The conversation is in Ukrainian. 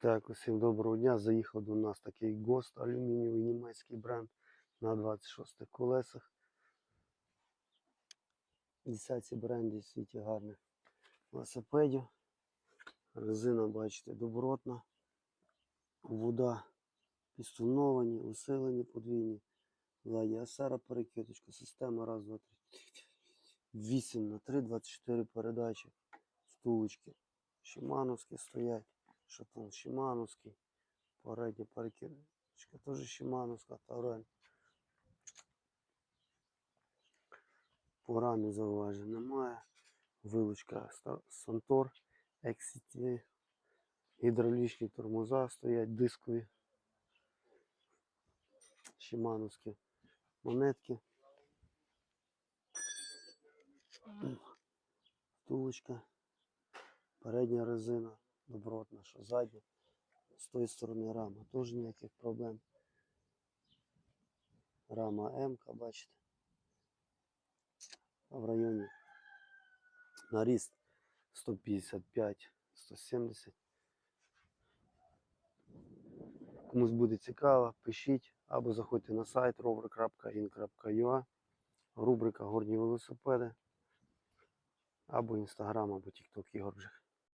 Так, усім доброго дня. Заїхав до нас такий ГОСТ алюмінієвий німецький бренд на 26 колесах. Десятці брендів в світі гарних велосипедів. Резина, бачите, добротна. Вода підсуновані, усилені подвійні. Ззаді асера перекидочка, система раз, два, три. 8 на 3, 24 передачі, втулочки. Шимановські стоять. Шатун Шимановський. Передня перекидочка теж Шимановська, Таврен. По рамі зауважень немає. Вилучка Сантор, XCT. Гідравлічні тормоза стоять, дискові. Шимановські монетки. Втулочка. Передня резина добротна, що задня. З тої сторони рама. Теж ніяких проблем. Рама М, бачите. В районі наріст 155-170. Комусь буде цікаво, пишіть або заходьте на сайт rover.in.ua, рубрика Горні велосипеди, або інстаграм, або тікток Ігор Бжих.